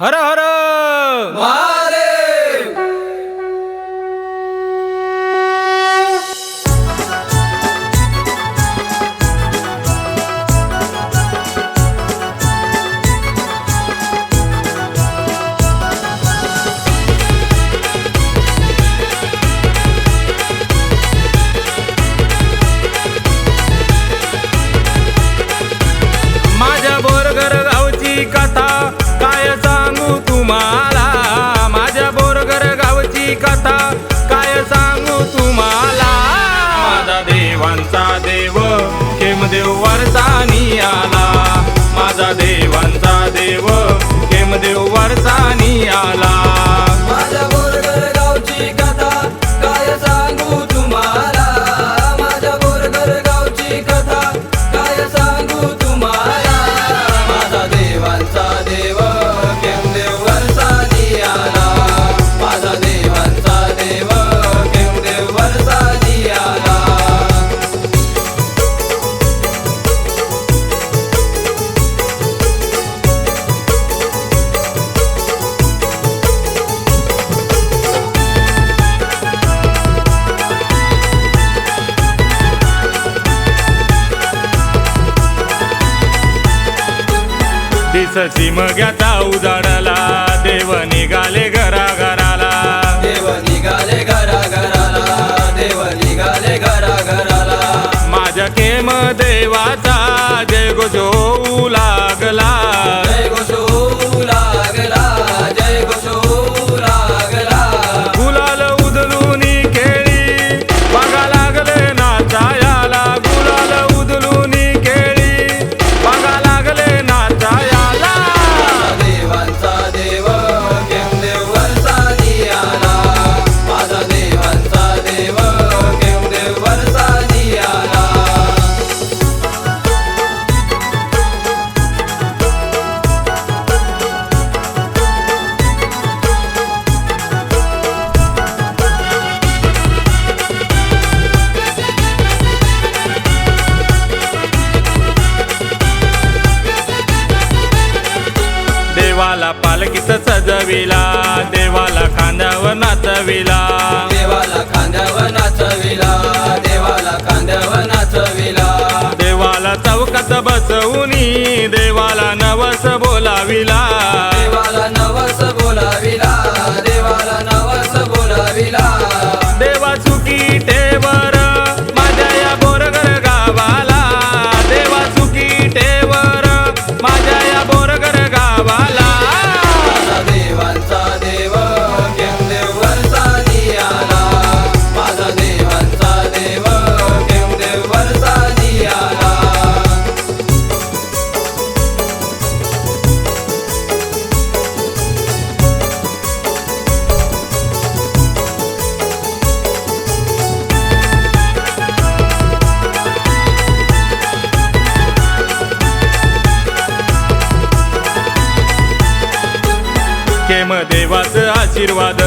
हर हर माझा देव खेमदेव वारसानी आला माझा देवांचा देव खेमदेव वारसानी आला दिससी मग्याचा उजाडला. देव निघाले घरा घराला देव निघाले घरा घराला देव निघाले घरा घराला माझ्या केम देवाचा देवाला पालकीत सजविला देवाला खांद्यावर नाचविला. देवाचं आशीर्वाद.